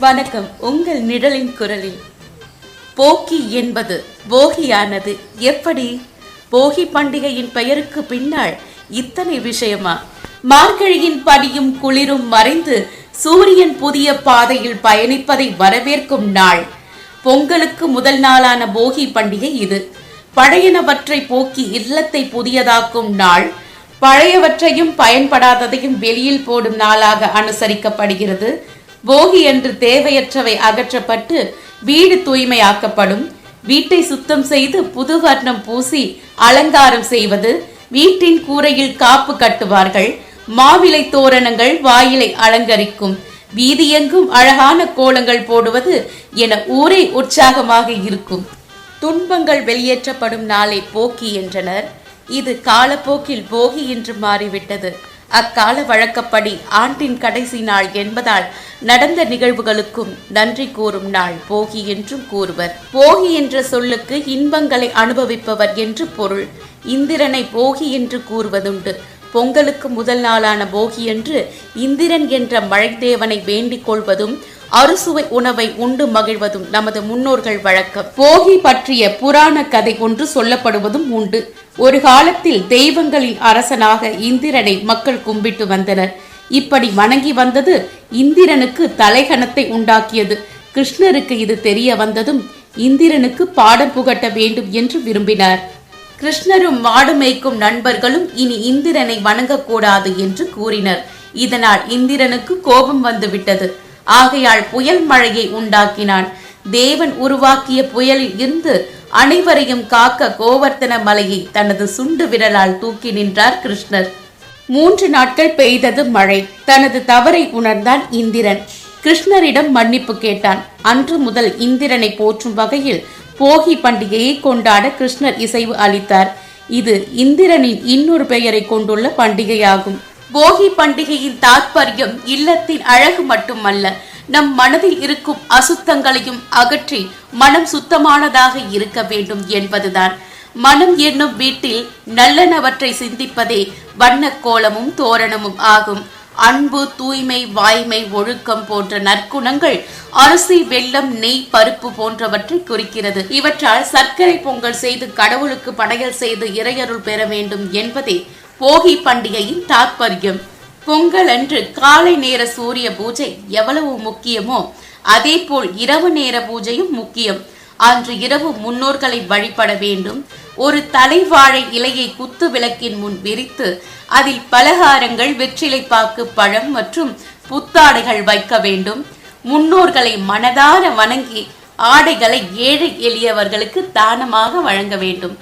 வணக்கம். உங்கள் நிழலின் குரலில். போக்கி என்பது போகியானது. எப்படி? போகி பண்டிகையின் பெயருக்கு பின்னால் இத்தனை விஷயமா? மார்கழியின் பனியும் குளிரும் மறைந்து சூரியன் புதிய பாதையில் பயணிப்பதை வரவேற்கும் நாள். பொங்கலுக்கு முதல் நாளான போகி பண்டிகை இது. பழையனவற்றை போக்கி இல்லத்தை புதியதாக்கும் நாள். பழையவற்றையும் பயன்படாததையும் வெளியில் போடும் நாளாக அனுசரிக்கப்படுகிறது. போகி என்று தேவையற்றவை அகற்றப்பட்டு வீடு தூய்மையாக்கப்படும். வீட்டை சுத்தம் செய்து புது வர்ணம் பூசி அலங்காரம் செய்வது. வீட்டின் கூரையில் காப்பு கட்டுவார்கள். மாவிலை தோரணங்கள் வாயிலை அலங்கரிக்கும். வீதியெங்கும் அழகான கோலங்கள் போடுவது என ஊரே உற்சாகமாக இருக்கும். துன்பங்கள் வெளியேற்றப்படும் நாளை போக்கி என்றனர். இது காலப்போக்கில் போகி என்று மாறிவிட்டது. அக்கால வழக்கப்படி ஆண்டின் கடைசி நாள் என்பதால் நடந்த நிகழ்வுகளுக்கும் நன்றி கூறும் நாள் போகி என்றும் கூறுவர். போகி என்ற சொல்லுக்கு இன்பங்களை அனுபவிப்பவர் என்று பொருள். இந்திரனை போகி என்று கூறுவதுண்டு. பொங்கலுக்கு முதல் நாளான போகி என்று இந்திரன் என்ற மழைத்தேவனை வேண்டிக் கொள்வதும் அறுசுவை உணவை உண்டு மகிழ்வதும் நமது முன்னோர்கள் வழக்கம். போகி பற்றிய புராண கதை ஒன்று சொல்லப்படுவதும் உண்டு. ஒரு காலத்தில் தெய்வங்களின் அரசனாக இந்திரனை மக்கள் கும்பிட்டு வந்தனர். இப்படி வணங்கி வந்தது இந்திரனுக்கு தலைகணத்தை உண்டாக்கியது. கிருஷ்ணருக்கு இது தெரிய வந்ததும் இந்திரனுக்கு பாடம் புகட்ட வேண்டும் என்று விரும்பினார். கிருஷ்ணரும் மாடு மேய்க்கும் நண்பர்களும் இனி இந்திரனை வணங்கக்கூடாது என்று கூறினர். இதனால் இந்திரனுக்கு கோபம் வந்துவிட்டது. ஆகையால் புயல் மழையை உண்டாக்கினான். தேவன் உருவாக்கிய புயலில் இருந்து அனைவரையும் காக்க கோவர்த்தன மலையை தனது சுண்டு விரலால் தூக்கி நின்றார் கிருஷ்ணர். மூன்று நாட்கள் பெய்தது மழை. தனது தவறை உணர்ந்தான் இந்திரன். கிருஷ்ணரிடம் மன்னிப்பு கேட்டான். அன்று முதல் இந்திரனை போற்றும் வகையில் போகி பண்டிகையை கொண்டாட கிருஷ்ணர் இசைவு அளித்தார். இது இந்திரனின் இன்னொரு பெயரை கொண்டுள்ள பண்டிகையாகும். போகி பண்டிகையின் தாற்பயம் இல்லத்தின் அழகு மட்டுமல்ல நம் மனதில் இருக்கும் அசுத்தங்களையும் அகற்றி மனம் சுத்தமானதாக இருக்க வேண்டும் என்பதுதான். மனம் என்னும் வீட்டில் நல்லனவற்றை சிந்திப்பதே வண்ணக் கோலமும் தோரணமும் ஆகும். அன்பு தூய்மை வாய்மை ஒழுக்கம் போன்ற நற்குணங்கள் அரிசி வெள்ளம் நெய் பருப்பு போன்றவற்றை குறிக்கிறது. இவற்றால் சர்க்கரை பொங்கல் செய்து கடவுளுக்கு படையல் செய்து இறையருள் பெற வேண்டும் என்பதே போகி பண்டிகையின் தாற்பயம் பொங்கல் அன்று காலை நேர சூரிய பூஜை எவ்வளவு முக்கியமோ அதேபோல் இரவு நேர பூஜையும் முக்கியம். அன்று இரவு முன்னோர்களை வழிபட வேண்டும். ஒரு தலைவாழை இலையை குத்து விளக்கின் முன் விரித்து அதில் பலகாரங்கள் வெற்றிலை பாக்கு பழம் மற்றும் புத்தாடைகள் வைக்க வேண்டும். முன்னோர்களை மனதார வணங்கி ஆடைகளை ஏழை எளியவர்களுக்கு தானமாக வழங்க வேண்டும்.